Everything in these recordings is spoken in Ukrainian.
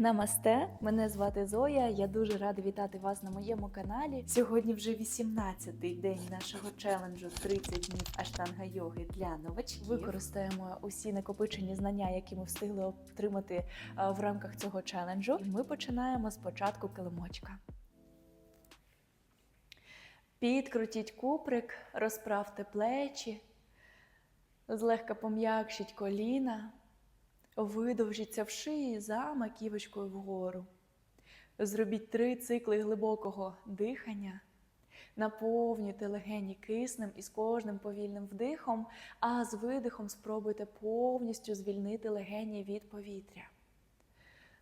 Намасте, мене звати Зоя. Я дуже рада вітати вас на моєму каналі. Сьогодні вже 18-й день нашого челенджу 30 днів аштанга йоги для новачків. Використаємо усі накопичені знання, які ми встигли отримати е, в рамках цього челенджу. Ми починаємо спочатку килимочка. Підкрутіть куприк, розправте плечі, злегка пом'якшіть коліна. Видовжіться в шиї за маківочкою вгору. Зробіть три цикли глибокого дихання. Наповнюйте легені киснем і з кожним повільним вдихом, а з видихом спробуйте повністю звільнити легені від повітря.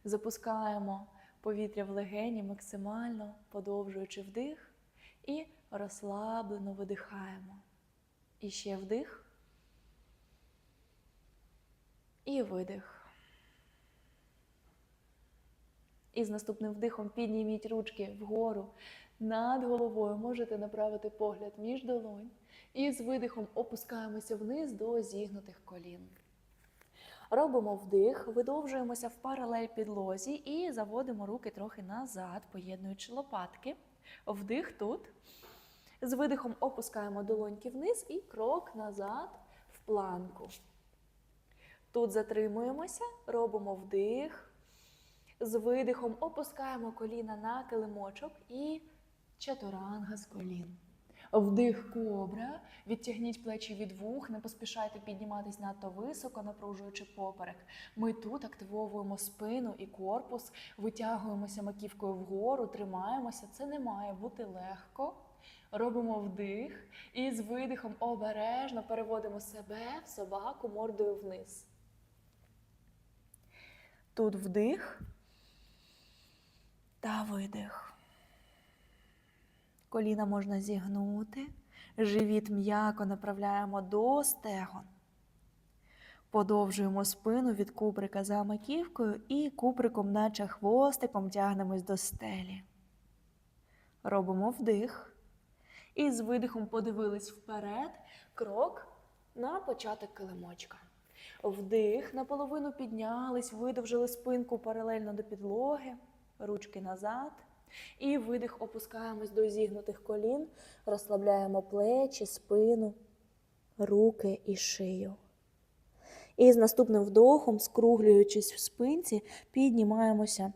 Запускаємо повітря в легені максимально, подовжуючи вдих, і розслаблено видихаємо. І ще вдих. І видих. І з наступним вдихом підніміть ручки вгору над головою. Можете направити погляд між долонь. І з видихом опускаємося вниз до зігнутих колін. Робимо вдих, видовжуємося в паралель підлозі і заводимо руки трохи назад, поєднуючи лопатки. Вдих тут. З видихом опускаємо долоньки вниз і крок назад в планку. Тут затримуємося, робимо вдих. З видихом опускаємо коліна на килимочок і чатуранга з колін. Вдих кобра, відтягніть плечі від вух, не поспішайте підніматись надто високо, напружуючи поперек. Ми тут активовуємо спину і корпус, витягуємося маківкою вгору, тримаємося. Це не має бути легко. Робимо вдих і з видихом обережно переводимо себе в собаку мордою вниз. Тут вдих та видих. Коліна можна зігнути, живіт м'яко направляємо до стегон. Подовжуємо спину від куприка за маківкою і куприком, наче хвостиком, тягнемось до стелі. Робимо вдих. І з видихом подивились вперед, крок на початок килимочка. Вдих, наполовину піднялись, видовжили спинку паралельно до підлоги, ручки назад. І видих опускаємось до зігнутих колін, розслабляємо плечі, спину, руки і шию. І з наступним вдохом, скруглюючись в спинці, піднімаємося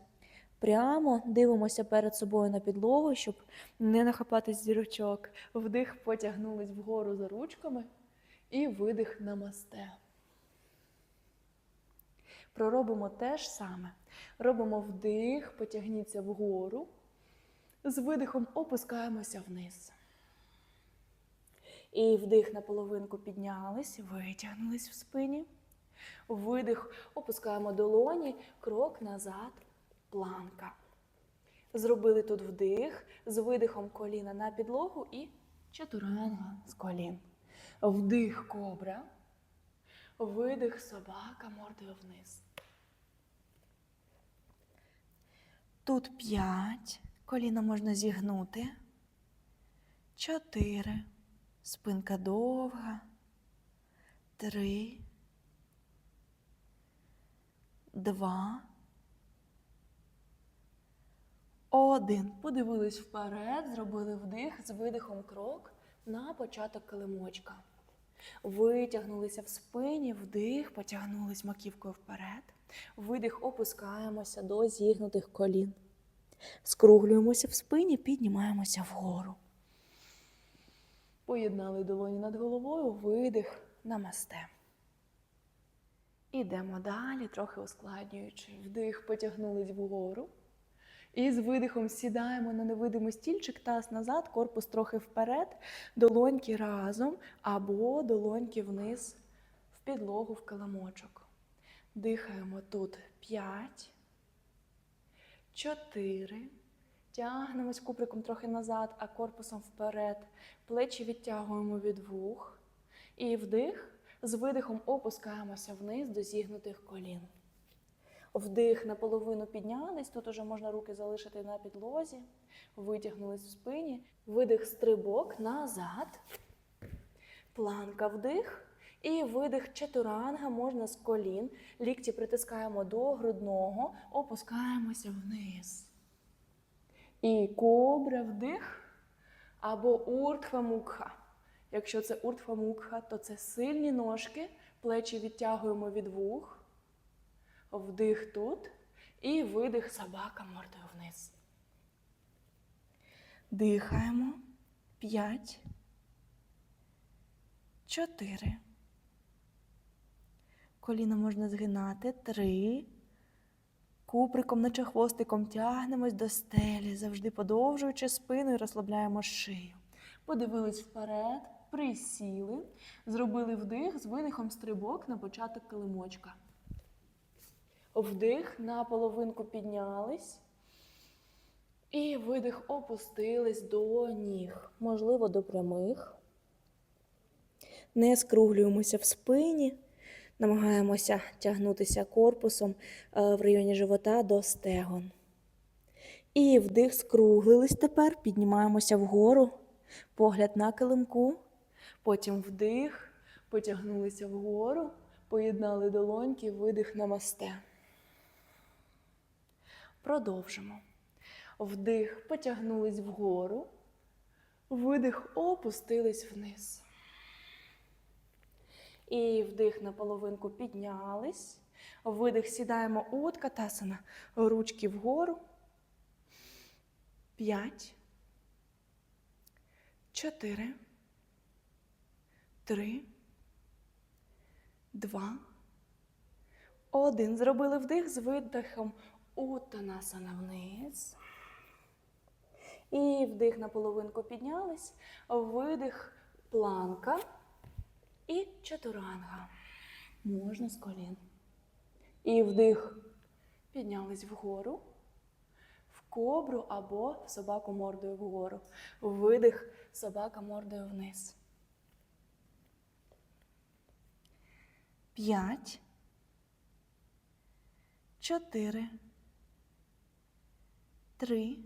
прямо, дивимося перед собою на підлогу, щоб не нахапатись зірочок. Вдих потягнулись вгору за ручками і видих намасте. Проробимо те ж саме. Робимо вдих, потягніться вгору. З видихом опускаємося вниз. І вдих на половинку піднялись, витягнулись в спині. Видих, опускаємо долоні, крок назад, планка. Зробили тут вдих, з видихом коліна на підлогу і чатуранга з колін. Вдих кобра. Видих собака мордою вниз. Тут п'ять. Коліна можна зігнути. Чотири. Спинка довга. Три. Два. Один. Подивились вперед, зробили вдих з видихом крок на початок килимочка. Витягнулися в спині, вдих, потягнулись маківкою вперед. Видих, опускаємося до зігнутих колін. Скруглюємося в спині, піднімаємося вгору. Поєднали долоні над головою, видих, намасте. Ідемо далі, трохи ускладнюючи. Вдих, потягнулись вгору. І з видихом сідаємо на невидимий стільчик, таз назад, корпус трохи вперед, долоньки разом або долоньки вниз в підлогу в каламочок. Дихаємо тут 5, 4. Тягнемось куприком трохи назад, а корпусом вперед. Плечі відтягуємо від вух. І вдих. З видихом опускаємося вниз до зігнутих колін. Вдих наполовину піднялись. Тут уже можна руки залишити на підлозі. Витягнулись в спині. Видих стрибок назад. Планка вдих. І видих чатуранга можна з колін. Лікті притискаємо до грудного, опускаємося вниз. І кобра вдих або уртха мукха. Якщо це уртха мукха, то це сильні ножки, плечі відтягуємо від вух. Вдих тут. І видих собака мордою вниз. Дихаємо. П'ять. Чотири. Коліна можна згинати. Три. Куприком, наче хвостиком тягнемось до стелі, завжди подовжуючи спину і розслабляємо шию. Подивились вперед, присіли, зробили вдих з видихом стрибок на початок килимочка. Вдих на половинку піднялись. І видих опустились до ніг, можливо, до прямих. Не скруглюємося в спині, намагаємося тягнутися корпусом е, в районі живота до стегон. І вдих скруглились тепер, піднімаємося вгору, погляд на килимку, потім вдих, потягнулися вгору, поєднали долоньки, видих на масте. Продовжимо. Вдих, потягнулись вгору, видих, опустились вниз. І вдих на половинку піднялись. Видих, сідаємо у катасана, ручки вгору. П'ять. Чотири. Три. Два. Один. Зробили вдих з видихом Утанасана вниз. І вдих на половинку піднялись, видих планка і чатуранга. Можна з колін. І вдих піднялись вгору, в кобру або собаку мордою вгору. Видих собака мордою вниз. П'ять. Чотири. Три.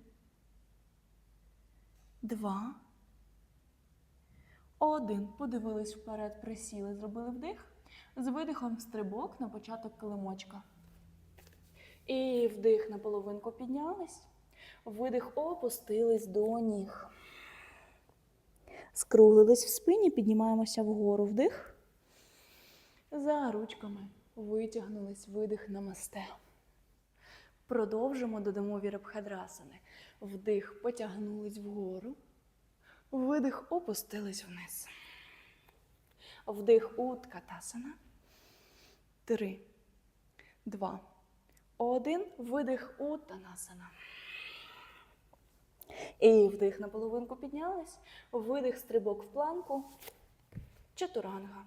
Два. Один. Подивились вперед, присіли, зробили вдих. З видихом стрибок на початок килимочка. І вдих на половинку піднялись. Видих опустились до ніг. Скруглились в спині, піднімаємося вгору. Вдих. За ручками витягнулись, видих на масте. Продовжимо, додамо вірабхадрасани. Вдих, потягнулись вгору. Видих, опустились вниз. Вдих уткатасана. Три, два, один. Видих утанасана. І вдих на половинку піднялись. Видих, стрибок в планку. Чатуранга.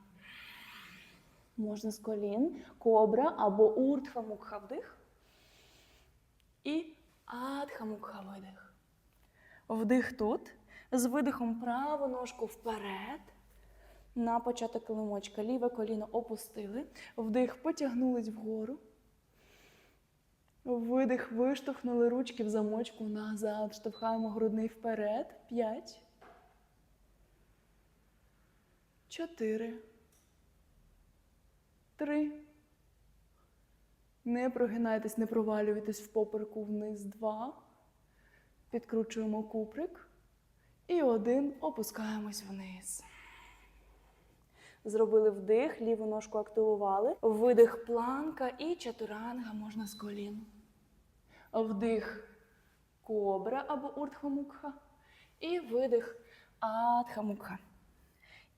Можна з колін, кобра або уртха мукха вдих. І адха мукха видих. Вдих тут. З видихом праву ножку вперед. На початок килимочка. Ліве коліно опустили. Вдих, потягнулись вгору. Видих, виштовхнули ручки в замочку назад. Штовхаємо грудний вперед. П'ять. Чотири. Три. Не прогинайтесь, не провалюйтесь в попереку вниз. Два. Підкручуємо куприк. І один. Опускаємось вниз. Зробили вдих, ліву ножку активували. Видих планка і чатуранга можна з колін. Вдих кобра або уртхамукха. І видих адхамукха.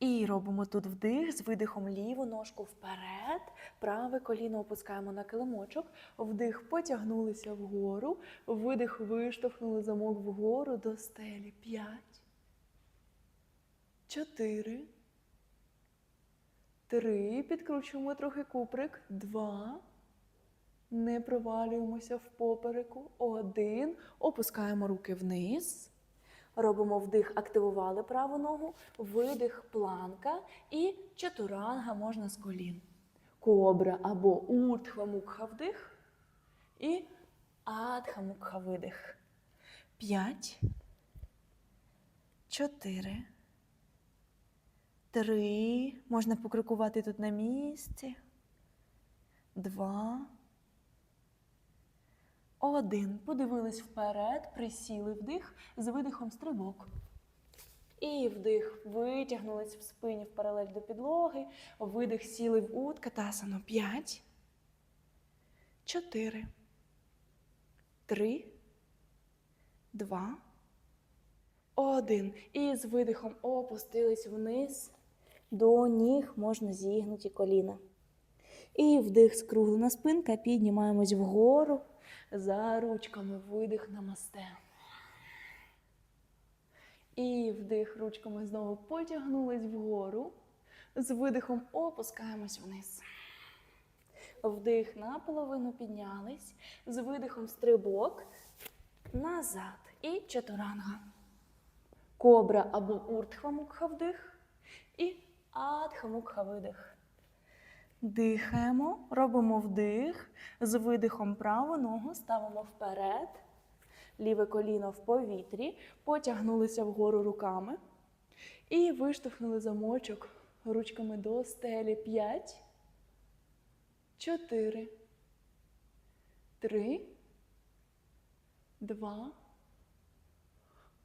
І робимо тут вдих з видихом ліву ножку вперед. Праве коліно опускаємо на килимочок. Вдих, потягнулися вгору. Видих, виштовхнули замок вгору до стелі. П'ять. Чотири. Три. Підкручуємо трохи куприк. Два. Не провалюємося в попереку. Один. Опускаємо руки вниз. Робимо вдих, активували праву ногу, видих, планка і чатуранга можна з колін. Кобра або уртха мукха вдих і адха видих. П'ять, чотири, Три. Можна покрикувати тут на місці. Два. Один. Подивились вперед, присіли вдих, з видихом стрибок. І вдих. Витягнулись в спині в паралель до підлоги. Видих сіли в ут. Катасану. П'ять. Чотири. Три. Два. Один. І з видихом опустились вниз. До ніг можна зігнуті коліна. І вдих скруглена спинка, піднімаємось вгору за ручками, видих намасте. І вдих ручками знову потягнулись вгору. З видихом опускаємось вниз. Вдих наполовину піднялись. З видихом стрибок назад. І чатуранга. Кобра або уртхвамукха вдих. І адхамукха видих. Дихаємо, робимо вдих. З видихом праву ногу ставимо вперед. Ліве коліно в повітрі. Потягнулися вгору руками. І виштовхнули замочок ручками до стелі. П'ять. Чотири. Три. Два.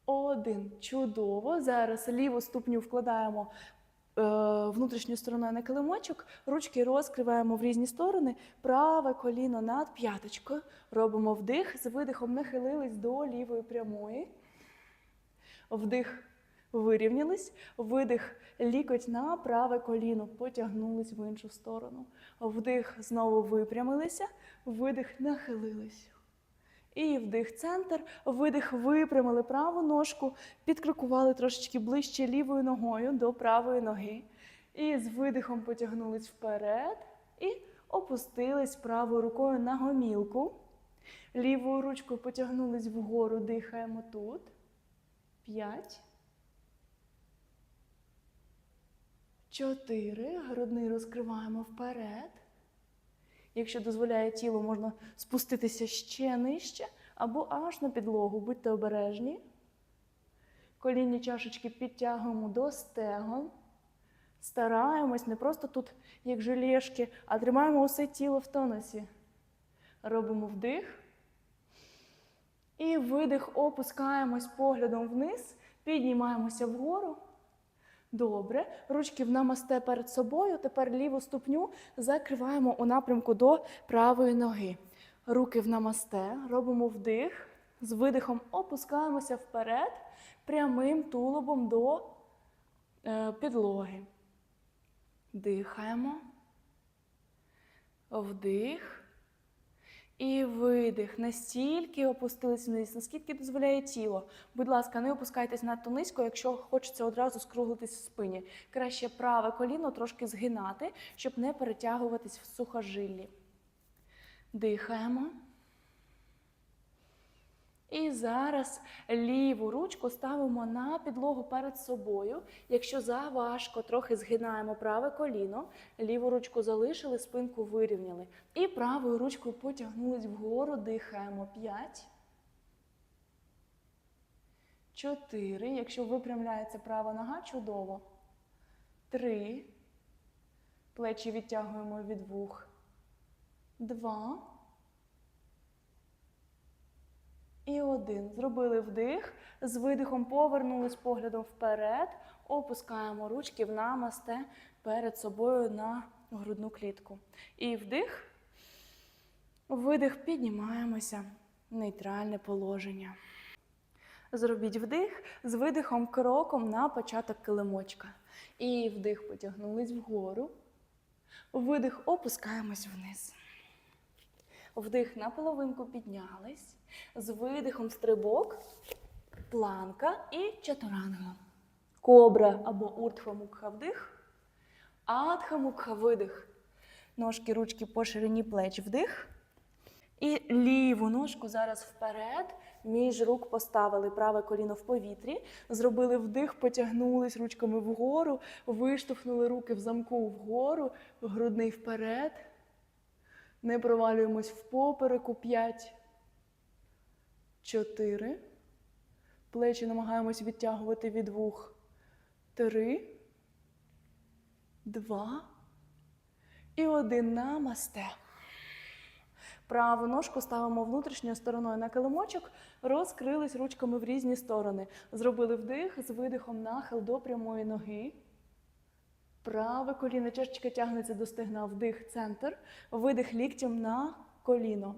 Один. Чудово. Зараз ліву ступню вкладаємо внутрішньою стороною на килимочок, ручки розкриваємо в різні сторони, праве коліно над п'яточкою. Робимо вдих, з видихом нахилились до лівої прямої. Вдих, вирівнялись, видих, лікоть на праве коліно, потягнулись в іншу сторону. Вдих, знову випрямилися, видих, нахилились. І вдих центр, видих, випрямили праву ножку, підкрокували трошечки ближче лівою ногою до правої ноги. І з видихом потягнулись вперед і опустились правою рукою на гомілку. Лівою ручкою потягнулись вгору, дихаємо тут. П'ять. Чотири. Грудний розкриваємо вперед. Якщо дозволяє тіло, можна спуститися ще нижче або аж на підлогу. Будьте обережні. Колінні чашечки підтягуємо до стегон. Стараємось не просто тут, як желешки, а тримаємо усе тіло в тонусі. Робимо вдих. І видих, опускаємось поглядом вниз, піднімаємося вгору. Добре. Ручки в намасте перед собою. Тепер ліву ступню закриваємо у напрямку до правої ноги. Руки в намасте. Робимо вдих. З видихом опускаємося вперед, прямим тулубом до е, підлоги. Дихаємо. Вдих. І видих. Настільки опустились вниз, наскільки дозволяє тіло. Будь ласка, не опускайтесь надто низько, якщо хочеться одразу скруглитись в спині. Краще праве коліно трошки згинати, щоб не перетягуватись в сухожиллі. Дихаємо. І зараз ліву ручку ставимо на підлогу перед собою. Якщо заважко, трохи згинаємо праве коліно, ліву ручку залишили, спинку вирівняли. І правою ручкою потягнулись вгору, дихаємо. П'ять. Чотири. Якщо випрямляється права нога, чудово. Три. Плечі відтягуємо від вух. Два. І один. Зробили вдих. З видихом повернулись поглядом вперед. Опускаємо ручки в намасте перед собою на грудну клітку. І вдих. Видих, піднімаємося. Нейтральне положення. Зробіть вдих з видихом кроком на початок килимочка. І вдих потягнулись вгору. Видих опускаємось вниз. Вдих на половинку піднялись. З видихом стрибок, планка і чатуранга. Кобра або уртхамукха вдих. Адхамукха видих. Ножки, ручки по ширині плеч вдих. І ліву ножку зараз вперед. Між рук поставили праве коліно в повітрі. Зробили вдих, потягнулись ручками вгору, виштовхнули руки в замку вгору, грудний вперед. Не провалюємось в попереку. П'ять. Чотири. Плечі намагаємось відтягувати від вух. Три. два і один. Намасте. Праву ножку ставимо внутрішньою стороною на килимочок, розкрились ручками в різні сторони. Зробили вдих з видихом нахил до прямої ноги. Праве коліно чашечка тягнеться до стегна, вдих, центр, видих ліктем на коліно.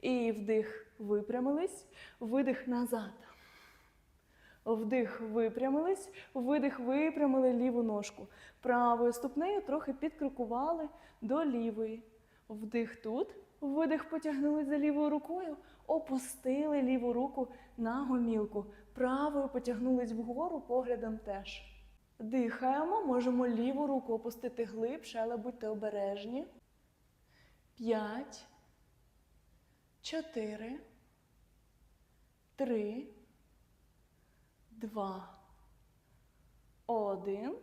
І вдих, випрямились, видих назад. Вдих, випрямились, видих, випрямили ліву ножку. Правою ступнею трохи підкрикували до лівої. Вдих тут, видих, потягнули за лівою рукою, опустили ліву руку на гомілку. Правою потягнулись вгору, поглядом теж. Дихаємо, можемо ліву руку опустити глибше, але будьте обережні. П'ять, чотири, три, два, один.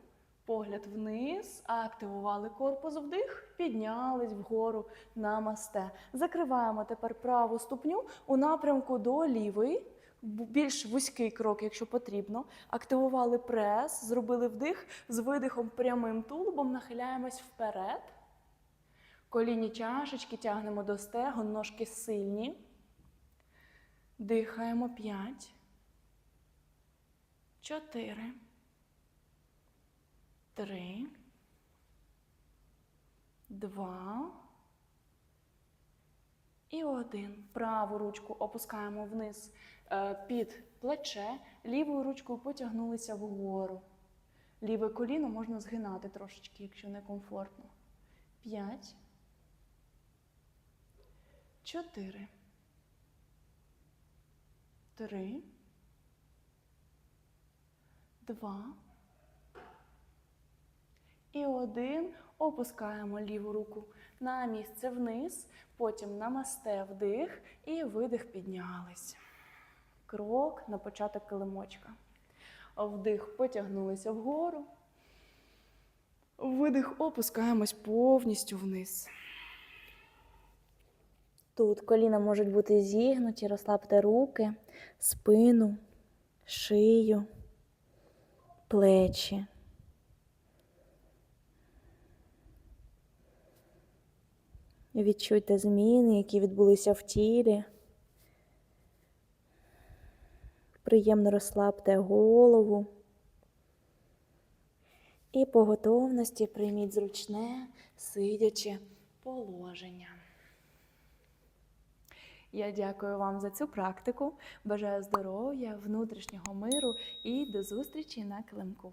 Погляд вниз, активували корпус вдих, піднялись вгору намасте. Закриваємо тепер праву ступню у напрямку до лівої, більш вузький крок, якщо потрібно. Активували прес, зробили вдих з видихом прямим тулубом, нахиляємось вперед. Коліні чашечки тягнемо до стегон, ножки сильні. Дихаємо 5, 4, 3, 2 і 1. Праву ручку опускаємо вниз під плече, лівою ручкою потягнулися вгору. Ліве коліно можна згинати трошечки, якщо некомфортно. 5, 4, 3, 2 і один. Опускаємо ліву руку на місце вниз, потім намасте вдих і видих піднялись. Крок на початок килимочка. Вдих, потягнулися вгору. Видих, опускаємось повністю вниз. Тут коліна можуть бути зігнуті, розслабте руки, спину, шию, плечі. Відчуйте зміни, які відбулися в тілі. Приємно розслабте голову. І по готовності прийміть зручне, сидяче положення. Я дякую вам за цю практику. Бажаю здоров'я, внутрішнього миру і до зустрічі на килимку.